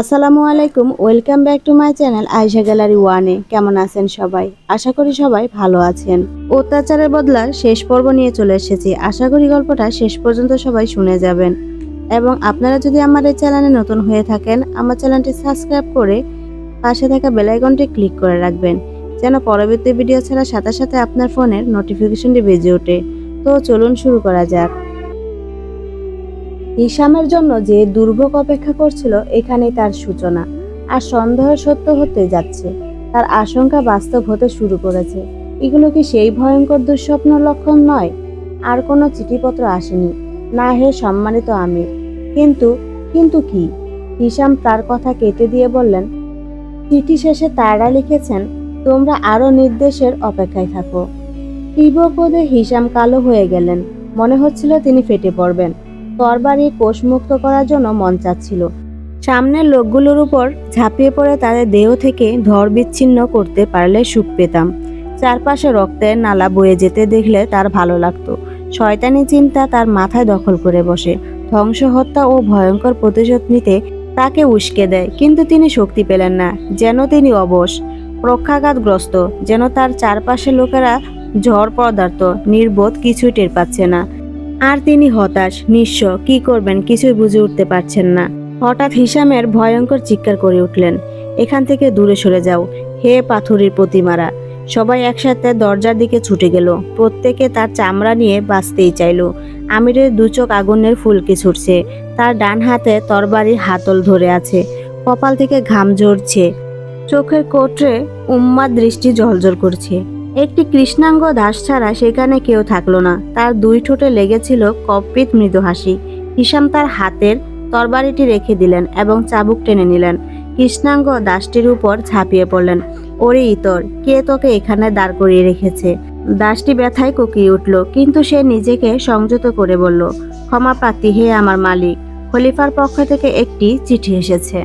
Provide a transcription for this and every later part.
আসসালামু আলাইকুম, welcome back to my channel Ayesha gallery ওয়ানে। কেমন আছেন সবাই? আশা করি সবাই ভালো আছেন। অত্যাচারের বদলার শেষ পর্ব নিয়ে চলে এসেছি। আশা করি গল্পটা শেষ পর্যন্ত সবাই শুনে যাবেন। এবং আপনারা যদি আমার এই চ্যানেলে নতুন হয়ে থাকেন, আমার চ্যানেলটি সাবস্ক্রাইব করে পাশে থাকা বেলাইকনটি ক্লিক করে রাখবেন, যেন পরবর্তী ভিডিও ছাড়া সাথে সাথে আপনার ফোনের নোটিফিকেশনটি বেজে ওঠে। তো চলুন শুরু করা যাক। হিসামের জন্য যে দুর্ভোগ অপেক্ষা করছিল, এখানেই তার সূচনা। আর সন্দেহ সত্য হতে যাচ্ছে। তার আশঙ্কা বাস্তব হতে শুরু করেছে। এগুলো কি সেই ভয়ঙ্কর দুঃস্বপ্ন লক্ষণ নয়? আর কোনো চিঠিপত্র আসেনি। না হে সম্মানিত আমির। কিন্তু কিন্তু কি? হিসাম তার কথা কেটে দিয়ে বললেন, চিঠি শেষে তারা লিখেছেন, তোমরা আরও নির্দেশের অপেক্ষায় থাকো। তীব্র পদে হিসাম কালো হয়ে গেলেন। মনে হচ্ছিল তিনি ফেটে পড়বেন। তরবারি কোষমুক্ত করার জন্য মন চাচ্ছিল। সামনের লোকগুলোর উপর ঝাঁপিয়ে পড়ে তাদের দেহ থেকে ধর বিচ্ছিন্ন করতে পারলে সুখ পেতাম। চারপাশে রক্তের নালা বয়ে যেতে দেখলে তার ভালো লাগতো। শয়তানি চিন্তা তার মাথায় দখল করে বসে। ধ্বংস হত্যা ও ভয়ঙ্কর প্রতিশোধ নিতে তাকে উস্কে দেয়, কিন্তু তিনি শক্তি পেলেন না, যেন তিনি অবশ। প্রক্ষাঘাতগ্রস্ত, যেন তার চারপাশে লোকেরা ঝড় পদার্থ, নির্বোধ কিছুই টের পাচ্ছে না। আর তিনি হতাশ, নিঃস্ব, কি করবেন কিছুই বুঝে উঠতে পারছেন না। হঠাৎ হিসামের ভয়ঙ্কর চিৎকার করে উঠলেন, এখান থেকে দূরে সরে যাও, হে পাথুরির প্রতিমারা। সবাই একসাথে দরজার দিকে ছুটে গেল। প্রত্যেকে তার চামড়া নিয়ে বাঁচতেই চাইল। আমিরের দু চোখ আগুনের ফুলকি ছুটছে, তার ডান হাতে তরবারির হাতল ধরে আছে, কপাল থেকে ঘাম ঝরছে, চোখের কোটরে উম্মাদ দৃষ্টি জলজল করছে। একটি কৃষ্ণাঙ্গ দাস ছাড়া সেখানে কেউ থাকল না। তার দুই ঠোঁটে লেগেছিল কপিত মৃদু হাসি। হিসাম তার হাতের তরবারিটি রেখে দিলেন এবং চাবুক টেনে নিলেন। কৃষ্ণাঙ্গ দাসটির উপর ঝাঁপিয়ে পড়লেন। ওরে ইতর, কে তোকে এখানে দাঁড় করিয়ে রেখেছে? দাসটি ব্যথায় কুকিয়ে উঠল, কিন্তু সে নিজেকে সংযত করে বলল, ক্ষমা প্রার্থী হে আমার মালিক। খলিফার পক্ষ থেকে একটি চিঠি এসেছে।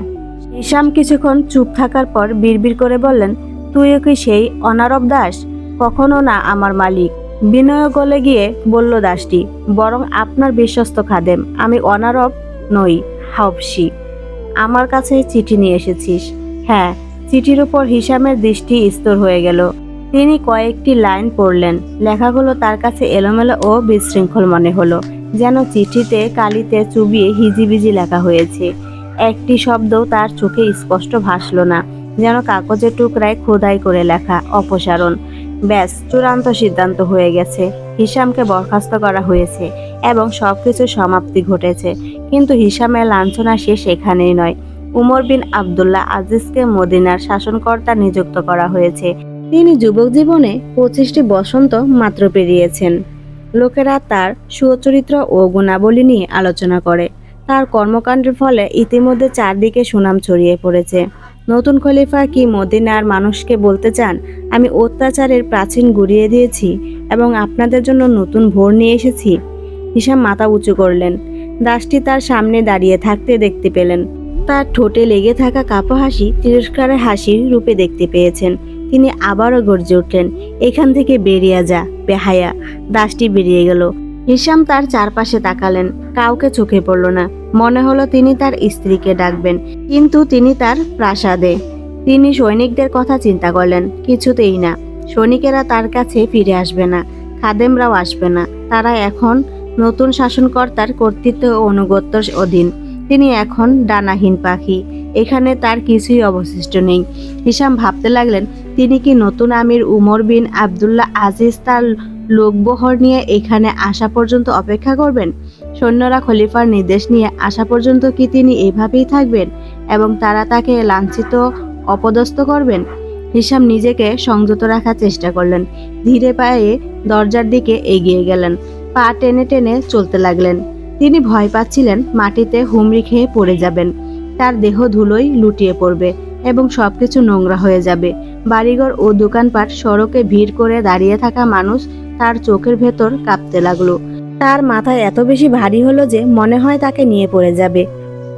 হিসাম কিছুক্ষণ চুপ থাকার পর বিড়বিড় করে বললেন, তুইও কি সেই অনারব দাস? কখনো না আমার মালিক। বিনয় গলে গিয়ে বলল, দাসটি, বরং আপনার বিশ্বস্ত খাদেম, আমি অনারব নই হাবসি আমার কাছে চিঠি নিয়ে এসেছিস। হ্যাঁ চিঠির উপর হিসামের দৃষ্টি স্তর হয়ে গেল। তিনি কয়েকটি লাইন পড়লেন। লেখাগুলো তার কাছে এলোমেলো ও বিশৃঙ্খল মনে হলো, যেন চিঠিতে কালিতে চুবিয়ে হিজিবিজি লেখা হয়েছে। একটি শব্দও তার চোখে স্পষ্ট ভাসল না, যেন কাগজের টুকরায় খোদাই করে লেখা অপসারণ। ব্যাস, চূড়ান্ত সিদ্ধান্ত হয়ে গেছে। হিসামকে বরখাস্ত করা হয়েছে এবং সবকিছু সমাপ্তি ঘটেছে। কিন্তু হিসামের লাঞ্ছনা শেষ এখানেই নয়। উমর বিন আবদুল্লাহ আজিজকে মদিনার শাসনকর্তা নিযুক্ত করা হয়েছে। তিনি যুবক জীবনে পঁচিশটি বসন্ত মাত্র পেরিয়েছেন। লোকেরা তার সুচরিত্র ও গুণাবলী নিয়ে আলোচনা করে। তার কর্মকাণ্ডের ফলে ইতিমধ্যে চারদিকে সুনাম ছড়িয়ে পড়েছে। নতুন খলিফা কি মদিনার মানুষকে বলতে চান? আমি অত্যাচারের প্রাচীন গুড়িয়ে দিয়েছি এবং আপনাদের জন্য নতুন ভোর নিয়ে এসেছি। হিসাম মাথা উঁচু করলেন। দাসটি তার সামনে দাঁড়িয়ে থাকতে দেখতে পেলেন। তার ঠোঁটে লেগে থাকা কাপা হাসি তিরস্কারের হাসির রূপে দেখতে পেয়েছেন। তিনি আবারও গর্জে উঠলেন, এখান থেকে বেরিয়ে যা, বেহায়া। দাসটি বেরিয়ে গেল। হিসাম তার চারপাশে তাকালেন, কাউকে চোখে পড়ল না। মনে হলো তিনি তার স্ত্রীকে ডাকবেন, কিন্তু তিনি তার প্রাসাদে। তিনি সৈনিকদের কথা চিন্তা করলেন, কিছুতেই না। সৈনিকেরা তার কাছে ফিরে আসবে না, খাদেমরাও আসবে না। তারা এখন নতুন শাসনকর্তার কর্তৃত্ব ও অনুগত্যর অধীন। তিনি এখন ডানাহীন পাখি, এখানে তার কিছুই অবশিষ্ট নেই। হিসাম ভাবতে লাগলেন, তিনি কি নতুন আমির উমর বিন আবদুল্লাহ আজিজ তার লোকবহর নিয়ে এখানে আসা পর্যন্ত অপেক্ষা করবেন। সৈন্যরা খলিফার নির্দেশ নিয়ে আসা পর্যন্ত কি তিনি এভাবেই থাকবেন এবং তারা তাকে লাঞ্ছিত, অপদস্থ করবেন? হিসাম নিজেকে সংযত রাখার চেষ্টা করলেন। ধীরে পায়ে দরজার দিকে এগিয়ে গেলেন। পা টেনে টেনে চলতে লাগলেন। তিনি ভয় পাচ্ছিলেন, মাটিতে হুমড়ি খেয়ে পড়ে যাবেন। তার দেহ ধুলোই লুটিয়ে পড়বে এবং সবকিছু নোংরা হয়ে যাবে। বাড়িঘর ও দোকানপাট সড়কে ভিড় করে দাঁড়িয়ে থাকা মানুষ তার চোখের ভেতর কাঁপতে লাগল। তার মাথায় এত বেশি ভারী হলো যে মনে হয় তাকে নিয়ে পড়ে যাবে।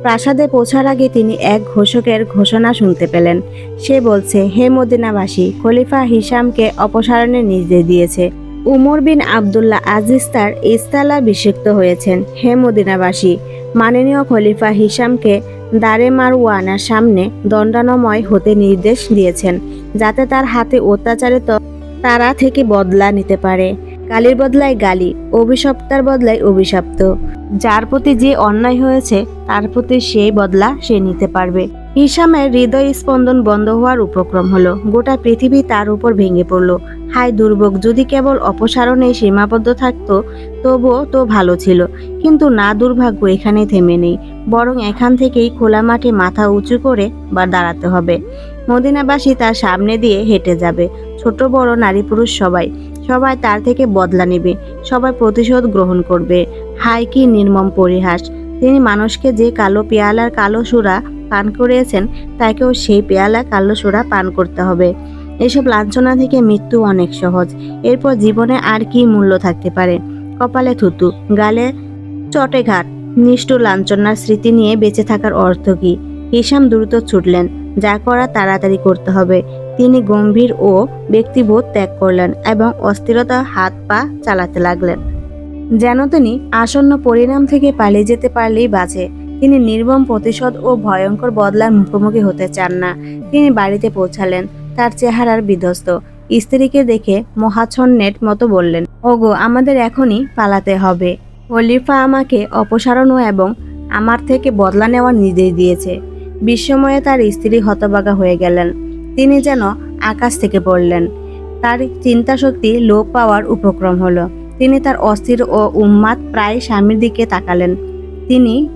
প্রাসাদে পৌঁছার আগে তিনি এক ঘোষকের ঘোষণা শুনতে পেলেন। সে বলছে, হে মদিনাবাসী, খলিফা হিসামকে অপসারণের নির্দেশ দিয়েছে। উমর বিন আবদুল্লাহ আজিজ তার ইস্তালা বিষিক্ত হয়েছেন। হে মদিনাবাসী, মাননীয় খলিফা হিসামকে দারে মারওয়ানার সামনে দণ্ডানময় হতে নির্দেশ দিয়েছেন, যাতে তার হাতে অত্যাচারিত তারা থেকে বদলা নিতে পারে। কালির বদলায় গালি, অভিশপ্তার বদলায় অভিশপ্ত। যার প্রতি যে অন্যায় হয়েছে, তার প্রতি সেই বদলা সে নিতে পারবে। হিসামের হৃদয় স্পন্দন বন্ধ হওয়ার উপক্রম হলো। গোটা পৃথিবী তার উপর ভেঙে পড়ল। হায় দুর্ভোগ, যদি কেবল অপসারণে সীমাবদ্ধ থাকতো, তবুও তো ভালো ছিল। কিন্তু না, দুর্ভাগ্য এখানে থেমে নেই। বরং এখান থেকেই খোলা মাঠে মাথা উঁচু করে বা দাঁড়াতে হবে। মদিনাবাসী তার সামনে দিয়ে হেঁটে যাবে। ছোট, বড়, নারী, পুরুষ সবাই। সবাই তার থেকে বদলা নেবে। সবাই প্রতিশোধ গ্রহণ করবে। হায়, কি নির্মম পরিহাস। তিনি মানুষকে যে কালো পেয়ালার কালো সুরা পান করিয়েছেন, তাকেও সেই পেয়ালা কালো সুরা পান করতে হবে। এসব লাঞ্ছনা থেকে মৃত্যু অনেক সহজ। এরপর জীবনে আর কি মূল্য থাকতে পারে? কপালে থুতু, গালে চটে ঘাট নিষ্ঠুর লাঞ্ছনার স্মৃতি নিয়ে বেঁচে থাকার অর্থ কি? হিসাম দ্রুত ছুটলেন। যা করা তাড়াতাড়ি করতে হবে। তিনি গম্ভীর ও ব্যক্তিবোধ ত্যাগ করলেন এবং অস্থিরতা হাত পা চালাতে লাগলেন। যেন তিনি আসন্ন পরিণাম থেকে পালিয়ে যেতে পারলেই বাঁচে। তিনি নির্মম প্রতিশোধ ও ভয়ঙ্কর বদলার মুখোমুখি হতে চান না। তিনি বাড়িতে পৌঁছালেন। তার চেহারার বিধ্বস্ত। স্ত্রীকে দেখে মহাচ্ছন্নের মতো বললেন, ওগো, আমাদের এখনই পালাতে হবে। খলিফা আমাকে অপসারণ এবং আমার থেকে বদলা নেওয়ার নির্দেশ দিয়েছে। বিস্ময়ে তার স্ত্রী হতবাগা হয়ে গেলেন। তিনি যেন আকাশ থেকে পড়লেন। তার চিন্তাশক্তি লোপ পাওয়ার উপক্রম হলো। তিনি তার অস্থির ও উন্মাদ প্রায় স্বামীর দিকে তাকালেন। তিনি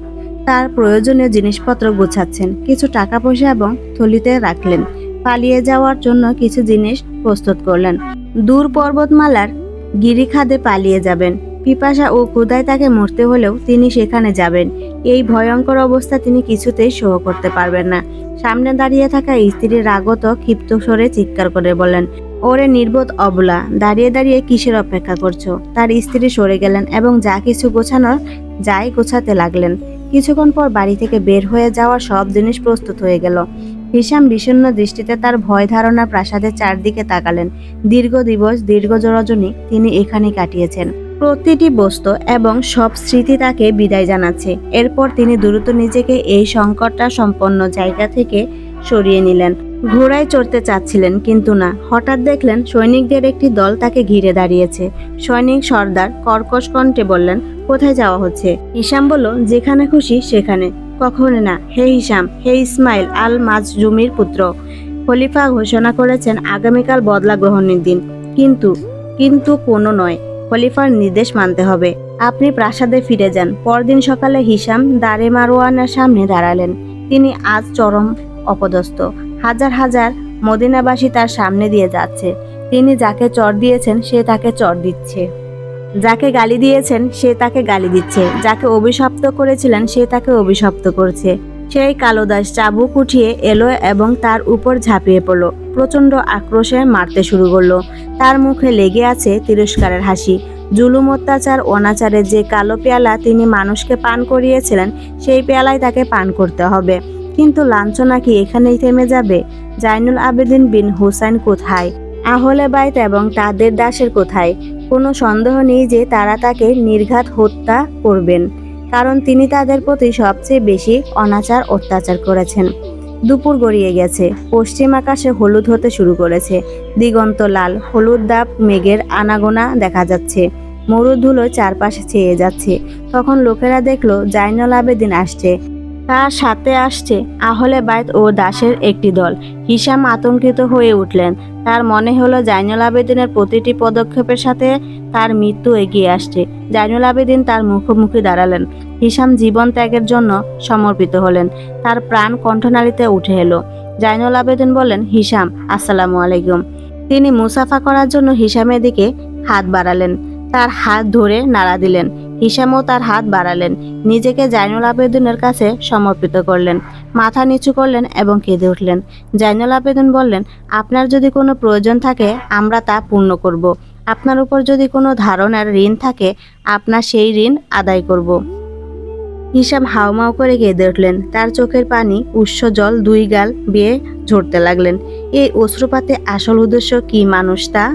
তার প্রয়োজনীয় জিনিসপত্র গোছাচ্ছেন, কিছু টাকা পয়সা এবং থলিতে রাখলেন। পালিয়ে যাওয়ার জন্য কিছু জিনিস প্রস্তুত করলেন। দূর পর্বতমালার গিরিখাদে পালিয়ে যাবেন। পিপাসা ও ক্ষুদায় তাকে মরতে হলেও তিনি সেখানে যাবেন। এই ভয়ঙ্কর অবস্থা তিনি কিছুতেই সহ করতে পারবেন না। সামনে দাঁড়িয়ে থাকা স্ত্রীর রাগত ক্ষিপ্ত স্বরে চিৎকার করে বলেন ওরে নির্বোধ অবলা, দাঁড়িয়ে দাঁড়িয়ে কিসের অপেক্ষা করছ? তার স্ত্রী সরে গেলেন এবং যা কিছু গোছানোর, যাই গোছাতে লাগলেন। কিছুক্ষণ পর বাড়ি থেকে বের হয়ে যাওয়া সব জিনিস প্রস্তুত হয়ে গেল। হিসাম বিষণ্ন দৃষ্টিতে তার ভয় ধারণা প্রাসাদের চারদিকে তাকালেন। দীর্ঘ দিবস, দীর্ঘ রজনী তিনি এখানে কাটিয়েছেন। প্রতিটি বস্তু এবং সব স্মৃতি তাকে বিদায় জানাচ্ছে। এরপর তিনি দ্রুত নিজেকে এই সংকটটা সম্পন্ন জায়গা থেকে সরিয়ে নিলেন। ঘোড়ায় চড়তে চাচ্ছিলেন, কিন্তু না। হঠাৎ দেখলেন সৈনিকদের একটি দল তাকে ঘিরে দাঁড়িয়েছে। সৈনিক সর্দার কর্কশ কণ্ঠে বললেন, কোথায় যাওয়া হচ্ছে? হিসাম বলল, যেখানে খুশি সেখানে। কখনো না। হে হিসাম, হে ইসমাইল আল মাজজুমির পুত্র। খলিফা ঘোষণা করেছেন, আগামীকাল বদলা গ্রহণের দিন। কিন্তু কিন্তু কোনো নয়। খলিফার নির্দেশ মানতে হবে। আপনি প্রাসাদে ফিরে যান। পরদিন সকালে হিসাম দারে মারোয়ানের সামনে দাঁড়ালেন। তিনি আজ চরম অপদস্থ। হাজার হাজার মদিনাবাসী তার সামনে দিয়ে যাচ্ছে। তিনি যাকে চর দিয়েছেন, সে তাকে চর দিচ্ছে। যাকে গালি দিয়েছেন, সে তাকে গালি দিচ্ছে। যাকে অভিশপ্ত করেছিলেন, সে তাকে অভিশপ্ত করছে। সেই কালোদাস চাবুক উঠিয়ে এলো এবং তার উপর ঝাঁপিয়ে পড়ল। প্রচণ্ড আক্রোশে মারতে শুরু করল। তার মুখে লেগে আছে তিরস্কারের হাসি। জুলুম অত্যাচার অনাচারে যে কালো পেয়ালা তিনি মানুষকে পান করিয়েছিলেন, সেই পেয়ালায় তাকে পান করতে হবে। কিন্তু লাঞ্ছনা কি এখানেই থেমে যাবে? জাইনুল আবেদিন বিন হুসাইন কোথায়? আহলে বাইত এবং তাদের দাসের কোথায়? কোনো সন্দেহ নেই যে তারা তাকে নির্ঘাত হত্যা করবেন, কারণ তিনি তাদের প্রতি সবচেয়ে বেশি অনাচার অত্যাচার করেছেন। দুপুর গড়িয়ে গেছে, পশ্চিম আকাশে হলুদ হতে শুরু করেছে, দিগন্ত লাল, হলুদ দাপ মেঘের আনাগোনা দেখা যাচ্ছে, মরুধুলো চারপাশে ছেয়ে যাচ্ছে। তখন লোকেরা দেখল জাইনুল আবেদিন আসছে। তার সাথে আসছে আহলে বাইত ও দাসের একটি দল। হিসাম আতঙ্কিত হয়ে উঠলেন। তার মনে হলো জাইনুল আবেদিনের প্রতিটি পদক্ষেপের সাথে তার মৃত্যু এগিয়ে আসছে। জাইনুল আবেদিন তার মুখোমুখি দাঁড়ালেন। হিসাম জীবন ত্যাগের জন্য সমর্পিত হলেন। তার প্রাণ কণ্ঠনালীতে উঠে এলো। জাইনুল আবেদিন বলেন হিসাম আসসালামু আলাইকুম। তিনি মুসাফা করার জন্য হিসামের দিকে হাত বাড়ালেন। তার হাত ধরে নাড়া দিলেন। হিসামও তার হাত বাড়ালেন। নিজেকে জাইনুল আবেদিনের কাছে সমর্পিত করলেন। মাথা নিচু করলেন এবং কেঁদে উঠলেন। জাইনুল আবেদিন বললেন, আপনার যদি কোনো প্রয়োজন থাকে, আমরা তা পূর্ণ করব। আপনার উপর যদি কোনো ধারণার ঋণ থাকে, আপনার সেই ঋণ আদায় করব। হিসাম হাওমাও করে কেঁদে উঠলেন। তার চোখের পানি, উৎস জল দুই গাল বেয়ে ঝরতে লাগলেন। এই অশ্রুপাতে আসল উদ্দেশ্য কি মানুষ তা?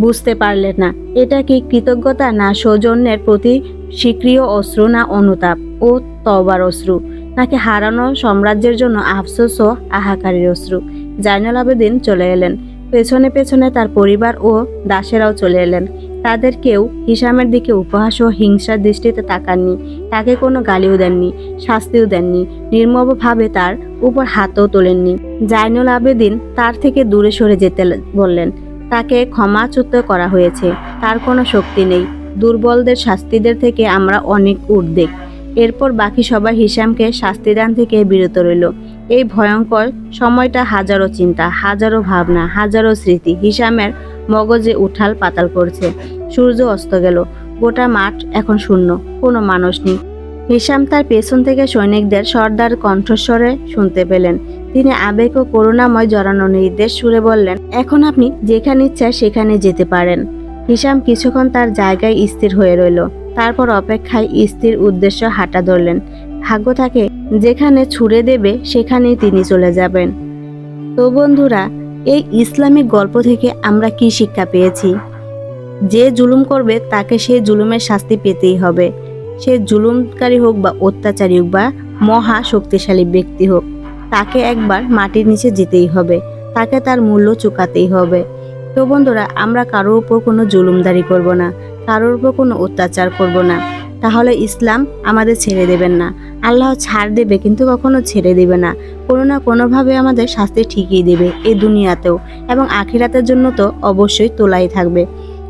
বুঝতে পারলেন না। এটা কি কৃতজ্ঞতা না সৌজন্যের প্রতি স্বীক্রিয় অশ্রু না অনুতাপ? ও তবার অশ্রু। নাকি হারানো সাম্রাজ্যের জন্য আফসোস ও আহাকারীর অশ্রু? জাইনুল আবেদিন চলে এলেন। পেছনে পেছনে তার পরিবার ও দাসেরাও চলে এলেন। তাদের কেউ হিসামের দিকে উপহাস ও হিংসার দৃষ্টিতে তাকাননি। তাকে কোনো গালিও দেননি, শাস্তিও দেননি। নির্মমভাবে তার উপর হাতও তোলেননি। জাইনুল আবেদিন তার থেকে দূরে সরে যেতে বললেন। তাকে ক্ষমাচ্যুত করা হয়েছে। তার কোনো শক্তি নেই। দুর্বলদের শাস্তিদের থেকে আমরা অনেক উদ্বেগ এরপর বাকি সবাই হিসামকে শাস্তিদান থেকে বিরত রইল। এই ভয়ঙ্কর সময়টা হাজারো চিন্তা, হাজারো ভাবনা, হাজারো স্মৃতি হিসামের মগজে উঠাল পাতাল করছে। সূর্য অস্ত গেল। গোটা মাঠ এখন শূন্য, কোনো মানুষ নেই। হিসাম তার পেছন থেকে সৈনিকদের সর্দার কণ্ঠস্বরে শুনতে পেলেন। তিনি আবেগ ও করুণাময় জড়ানো নির্দেশ সুরে বললেন, এখন আপনি যেখানে ইচ্ছা সেখানে যেতে পারেন। হিসাম কিছুক্ষণ তার জায়গায় স্থির হয়ে রইল। তারপর অপেক্ষায় স্থির উদ্দেশ্য হাঁটা ধরলেন। ভাগ্য তাকে যেখানে ছুড়ে দেবে সেখানেই তিনি চলে যাবেন। তো বন্ধুরা, এই ইসলামিক গল্প থেকে আমরা কি শিক্ষা পেয়েছি? যে জুলুম করবে তাকে সেই জুলুমের শাস্তি পেতেই হবে। সে জুলুমকারী হোক বা অত্যাচারী হোক বা মহা শক্তিশালী ব্যক্তি হোক তাকে একবার মাটির নিচে যেতেই হবে। তাকে তার মূল্য চুকাতেই হবে। তো বন্ধুরা, আমরা কারোর উপর কোনো জুলুমদারি করব না, কারোর উপর কোনো অত্যাচার করব না। তাহলে ইসলাম আমাদের ছেড়ে দেবেন না। আল্লাহ ছাড় দেবে কিন্তু কখনো ছেড়ে দেবে না। কোনো না কোনোভাবে আমাদের শাস্তি ঠিকই দেবে এই দুনিয়াতেও এবং আখিরাতের জন্য তো অবশ্যই তোলাই থাকবে।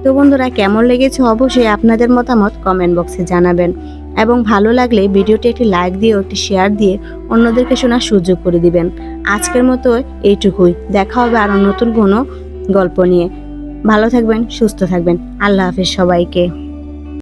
তো বন্ধুরা, কেমন লেগেছে অবশ্যই আপনাদের মতামত কমেন্ট বক্সে জানাবেন। এবং ভালো লাগলে ভিডিওটি একটি লাইক দিয়ে একটি শেয়ার দিয়ে অন্যদেরকে শোনার সুযোগ করে দিবেন। আজকের মতো এইটুকুই। দেখা হবে আরও নতুন কোনো গল্প নিয়ে। ভালো থাকবেন, সুস্থ থাকবেন। আল্লাহ হাফিজ সবাইকে।